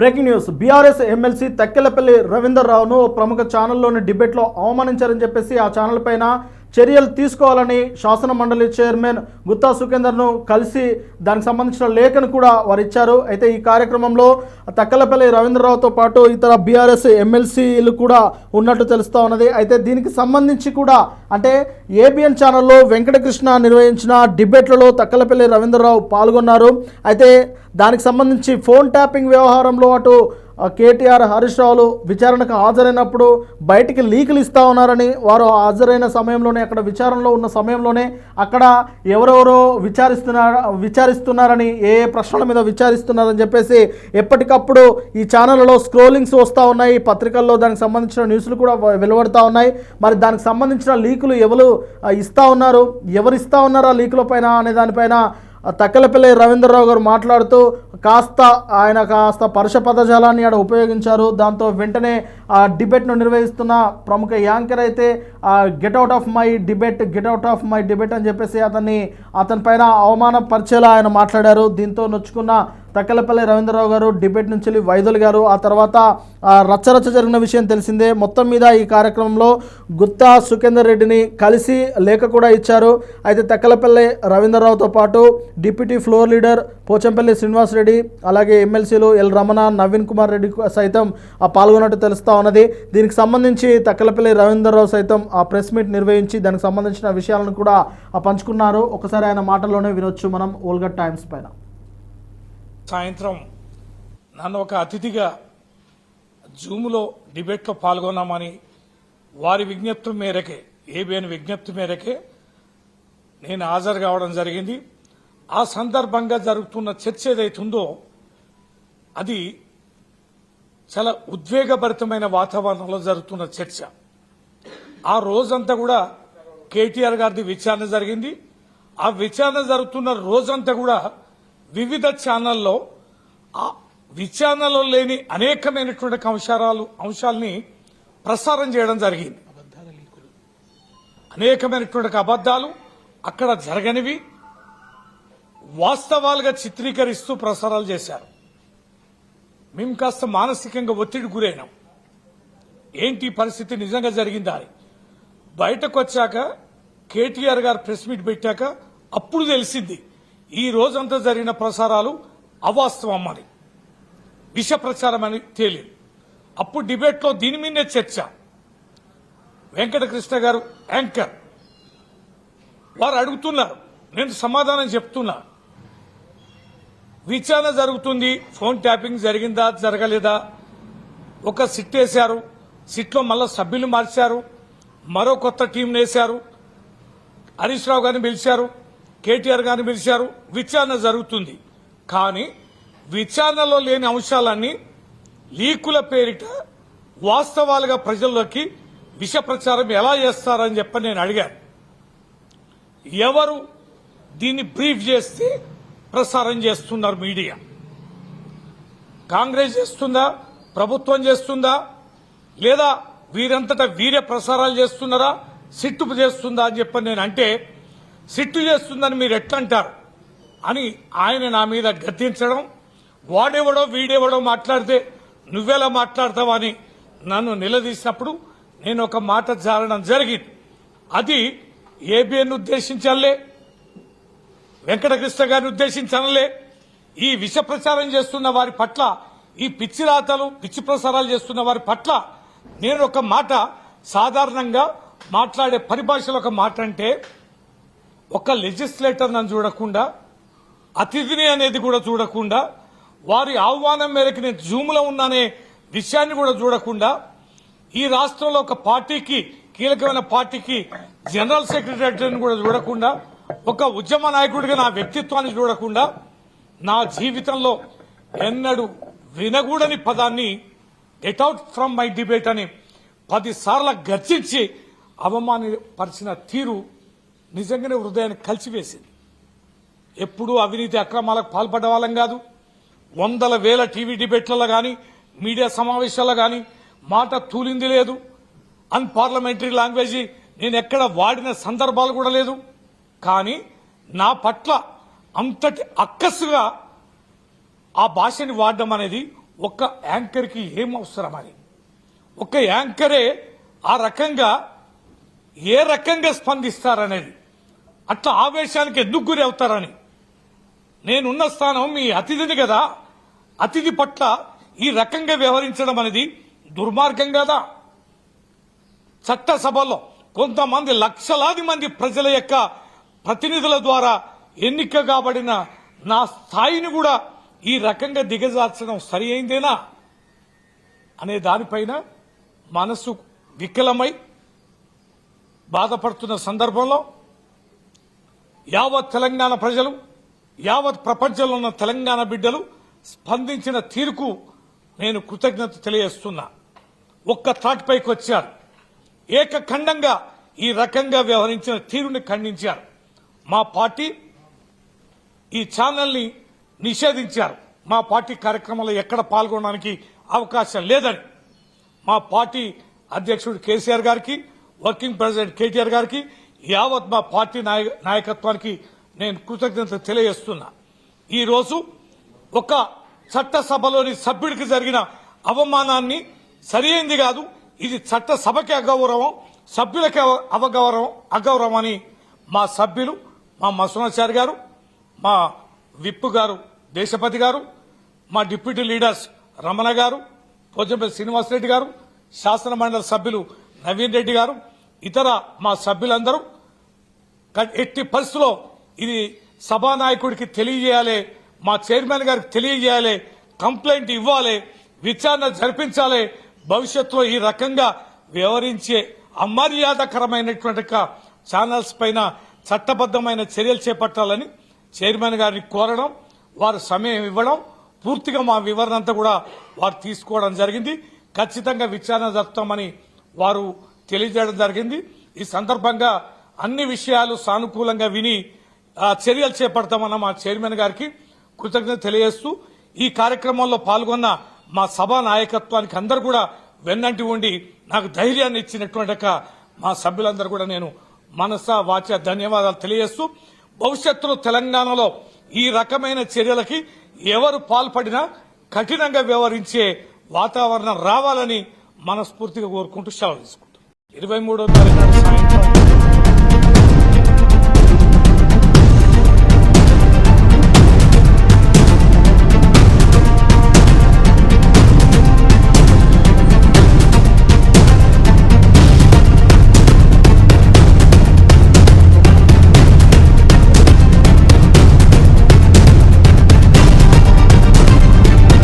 Breaking news. BRS MLC Takkellapalli Ravinder రావును ప్రముఖ ఛానల్లోని డిబేట్లో అవమానించారని చెప్పేసి ఆ ఛానల్ పైన చర్యలు తీసుకోవాలని శాసన మండలి చైర్మన్ గుత్తా సుఖేందర్ను కలిసి దానికి సంబంధించిన లేఖను కూడా వారు ఇచ్చారు అయితే ఈ కార్యక్రమంలో తక్కలపల్లి రవీంద్రరావుతో పాటు ఇతర బీఆర్ఎస్ ఎమ్మెల్సీలు కూడా ఉన్నట్టు తెలుస్తూ ఉన్నది. అయితే దీనికి సంబంధించి కూడా అంటే ఏబిఎన్ ఛానల్లో వెంకటకృష్ణ నిర్వహించిన డిబేట్లలో తక్కలపల్లి రవీంద్రరావు పాల్గొన్నారు. అయితే దానికి సంబంధించి ఫోన్ ట్యాపింగ్ వ్యవహారంలో అటు కేటీఆర్ హరీష్ రావులు విచారణకు హాజరైనప్పుడు బయటికి లీకులు ఇస్తా ఉన్నారని వారు హాజరైన సమయంలోనే అక్కడ విచారణలో ఉన్న సమయంలోనే అక్కడ ఎవరెవరో విచారిస్తున్నారు విచారిస్తున్నారని ఏ ఏ ప్రశ్నల మీద విచారిస్తున్నారని చెప్పేసి ఎప్పటికప్పుడు ఈ ఛానళ్ళలో స్క్రోలింగ్స్ వస్తూ ఉన్నాయి. పత్రికల్లో దానికి సంబంధించిన న్యూస్లు కూడా వెలువడుతూ ఉన్నాయి. మరి దానికి సంబంధించిన లీకులు ఎవరు ఇస్తూ ఇస్తా ఉన్నారు? ఎవరు ఇస్తూ ఉన్నారు ఆ లీకుల పైన అనే దానిపైన తక్కలపల్లి రవీంద్రరావు గారు మాట్లాడుతూ కాస్త ఆయన కాస్త పరుష పదజాలాన్ని ఆడ ఉపయోగించారు. దాంతో వెంటనే ఆ డిబేట్ను నిర్వహిస్తున్న ప్రముఖ యాంకర్ అయితే get out of my debate get out of my debate అని చెప్పేసి అతన్ని అతని పైన అవమానపరిచేలా ఆయన మాట్లాడారు. దీంతో నొచ్చుకున్న తక్కలపల్లి రవీంద్రరావు గారు డిబేట్ నుంచి వైద్యులు వైదొలిగారు ఆ తర్వాత రచ్చరచ్చ జరిగిన విషయం తెలిసిందే. మొత్తం మీద ఈ కార్యక్రమంలో గుత్తా సుఖేందర్ రెడ్డిని కలిసి లేఖ కూడా ఇచ్చారు. అయితే తక్కలపల్లి రవీంద్రరావుతో పాటు deputy floor leader Pochampally Srinivas Reddy అలాగే ఎమ్మెల్సీలు ఎల్ రమణ నవీన్ కుమార్ రెడ్డి సైతం ఆ, పాల్గొన్నట్టు తెలుస్తూ ఉన్నది. దీనికి సంబంధించి తక్కలపల్లి రవీంద్రరావు సైతం ఆ ప్రెస్ మీట్ నిర్వహించి దానికి సంబంధించిన విషయాలను కూడా పంచుకున్నారు. ఒకసారి ఆయన మాటల్లోనే వినొచ్చు మనం ఓల్గట్ టైమ్స్ పైన. సాయంత్రం నన్ను ఒక అతిథిగా జూమ్లో డిబేట్లో పాల్గొన్నామని వారి విజ్ఞప్తి మేరకే ఏబిఎన్ విజ్ఞప్తి మేరకే నేను హాజరు కావడం జరిగింది. ఆ సందర్భంగా జరుగుతున్న చర్చ ఏదైతుందో అది చాలా ఉద్వేగభరితమైన వాతావరణంలో జరుగుతున్న చర్చ. ఆ రోజంతా కూడా కేటీఆర్ గారిది విచారణ జరిగింది. ఆ విచారణ జరుగుతున్న రోజంతా కూడా వివిధ ఛానల్లో ఆ విచారణలో లేని అనేకమైనటువంటి అంశాలు అంశాలని ప్రసారం చేయడం జరిగింది. అనేకమైనటువంటి అబద్ధాలు అక్కడ జరగనివి. వాస్తవాలుగా చిత్రీకరిస్తూ ప్రసారాలు చేశారు. మేము కాస్త మానసికంగా ఒత్తిడి గురైనాం. ఏంటి పరిస్థితి నిజంగా జరిగిందా అని. బయటకు వచ్చాక కేటీఆర్ గారు ప్రెస్ మీట్ పెట్టాక అప్పుడు తెలిసింది. ఈ రోజంతా జరిగిన ప్రసారాలు అవాస్తవం అని విష ప్రచారం అని తేలింది అప్పుడు డిబేట్లో దీని మీదే చర్చ. వెంకటకృష్ణ గారు యాంకర్. వారు అడుగుతున్నారు. నేను సమాధానం చెప్తున్నా. విచారణ జరుగుతుంది. ఫోన్ ట్యాపింగ్ జరిగిందా జరగలేదా? ఒక సిట్ వేశారు. సిట్లో మళ్ళా సభ్యులు మార్చారు. మరో కొత్త టీం వేశారు. హరీష్ రావు గారిని పిలిచారు. కేటీఆర్ గారిని పిలిచారు. విచారణ జరుగుతుంది. కానీ విచారణలో లేని అంశాలన్నీ లీకుల పేరిట వాస్తవాలుగా ప్రజల్లోకి విష ప్రచారం ఎలా చేస్తారని చెప్పి నేను అడిగాను. ఎవరు దీన్ని బ్రీఫ్ చేస్తే ప్రసారం చేస్తున్నారు మీడియా? కాంగ్రెస్ చేస్తుందా? ప్రభుత్వం చేస్తుందా? లేదా వీరంతటా వీరే ప్రసారాలు చేస్తున్నారా? సిట్టు చేస్తుందా అని చెప్పని నేను అంటే సిట్టు చేస్తుందని మీరు ఎట్లంటారు? అని ఆయన నా మీద గద్దించడం వాడెవడో వీడెవడో మాట్లాడితే నువ్వెలా మాట్లాడతావని నన్ను నిలదీసినప్పుడు నేను ఒక మాట జారడం జరిగింది. అది ఏబిఎన్ ఉద్దేశించాలే వెంకటకృష్ణ గారిని ఉద్దేశించనలే. ఈ విష ప్రచారం చేస్తున్న వారి పట్ల ఈ పిచ్చి రాతలు పిచ్చి ప్రసారాలు చేస్తున్న వారి పట్ల నేను ఒక మాట సాధారణంగా మాట్లాడే పరిభాషలో ఒక మాట అంటే ఒక లెజిస్లేటర్ నన్ను చూడకుండా అతిథిని అనేది కూడా చూడకుండా వారి ఆహ్వానం మేరకు నేను జూమ్లో ఉన్నానే విషయాన్ని కూడా చూడకుండా ఈ రాష్ట్రంలో ఒక పార్టీకి కీలకమైన పార్టీకి జనరల్ సెక్రటరీని కూడా చూడకుండా ఒక ఉద్యమ నాయకుడిగా నా వ్యక్తిత్వాన్ని చూడకుండా నా జీవితంలో ఎన్నడూ వినగూడని పదాన్ని get out from my debate అని పదిసార్లు గర్జించి అవమానపరిచిన తీరు నిజంగానే హృదయాన్ని కలిసివేసింది. ఎప్పుడూ అవినీతి అక్రమాలకు పాల్పడ్డ వాళ్ళం కాదు. వందల వేల టీవీ డిబేట్లలో కానీ మీడియా సమావేశాల్లో కానీ మాట తూలింది లేదు. అన్పార్లమెంటరీ లాంగ్వేజ్ నేను ఎక్కడ వాడిన సందర్భాలు కూడా లేదు. కానీ నా పట్ల అంతటి అక్కస్గా ఆ భాషని వాడడం అనేది ఒక యాంకర్కి ఏం అవసరమని ఒక యాంకరే ఆ రకంగా ఏ రకంగా స్పందిస్తారనేది? అట్లా ఆవేశానికి ఎందుకు గురి అవుతారని. నేనున్న స్థానం మీ అతిథిని కదా అతిథి పట్ల ఈ రకంగా వ్యవహరించడం అనేది దుర్మార్గం కదా చట్టసభలో కొంతమంది లక్షలాది మంది ప్రజల యొక్క ప్రతినిధుల ద్వారా ఎన్నిక కాబడిన నా స్థాయిని కూడా ఈ రకంగా దిగజార్చడం సరి అయిందేనా? అనే దానిపైన మనసు వికలమై బాధపడుతున్న సందర్భంలో యావత్ తెలంగాణ ప్రజలు యావత్ ప్రపంచంలో ఉన్న తెలంగాణ బిడ్డలు స్పందించిన తీరుకు నేను కృతజ్ఞత తెలియజేస్తున్నా. ఒక్క తాటిపైకి వచ్చారు. ఏకఖండంగా ఈ రకంగా వ్యవహరించిన తీరుని ఖండించారు. మా పార్టీ ఈ ఛానల్ని నిషేధించారు. మా పార్టీ కార్యక్రమంలో ఎక్కడ పాల్గొనడానికి అవకాశం లేదని. మా పార్టీ అధ్యక్షుడు కేసీఆర్ గారికి వర్కింగ్ ప్రెసిడెంట్ కేటీఆర్ గారికి యావత్ మా పార్టీ నాయ- నాయకత్వానికి నేను కృతజ్ఞత తెలియజేస్తున్నా. ఈ రోజు ఒక చట్టసభలోని సభ్యుడికి జరిగిన అవమానాన్ని సరియైంది కాదు ఇది చట్టసభకి అగౌరవం సభ్యులకి అవగౌరవం అగౌరవం అని మా సభ్యులు మా మసూనాచారి గారు మా విప్పు గారు దేశపతి గారు మా డిప్యూటీ లీడర్స్ రమణ గారు పోజంపల్లి శ్రీనివాసరెడ్డి గారు శాసనమండలి సభ్యులు నవీన్ రెడ్డి గారు ఇతర మా సభ్యులందరూ ఎట్టి పరిస్థితుల్లో ఇది సభానాయకుడికి తెలియజేయాలి మా చైర్మన్ గారికి తెలియజేయాలి కంప్లైంట్ ఇవ్వాలి విచారణ జరిపించాలి భవిష్యత్తులో ఈ రకంగా వ్యవహరించే అమర్యాదకరమైనటువంటి ఛానల్స్ పైన చట్టబద్దమైన చర్యలు చేపట్టాలని చైర్మన్ గారిని కోరడం వారు సమయం ఇవ్వడం పూర్తిగా మా వివరణ అంతా కూడా వారు తీసుకోవడం జరిగింది. ఖచ్చితంగా విచారణ జరుపుతామని వారు తెలియజేయడం జరిగింది. ఈ సందర్భంగా అన్ని విషయాలు సానుకూలంగా విని ఆ, చర్యలు చేపడతామన్న మా చైర్మన్ గారికి కృతజ్ఞత తెలియజేస్తూ ఈ కార్యక్రమంలో పాల్గొన్న మా సభా నాయకత్వానికి అందరు కూడా వెన్నంటి ఉండి నాకు ధైర్యాన్ని ఇచ్చినటువంటి మా సభ్యులందరూ కూడా నేను మనస వాచ ధన్యవాదాలు తెలియజేస్తూ భవిష్యత్తులో తెలంగాణలో ఈ రకమైన చర్యలకి ఎవరు పాల్పడినా కఠినంగా వ్యవహరించే వాతావరణం రావాలని మనస్ఫూర్తిగా కోరుకుంటూ సెలవు తీసుకుంటాం ఇరవై మూడో తారీఖు సాయంత్రం.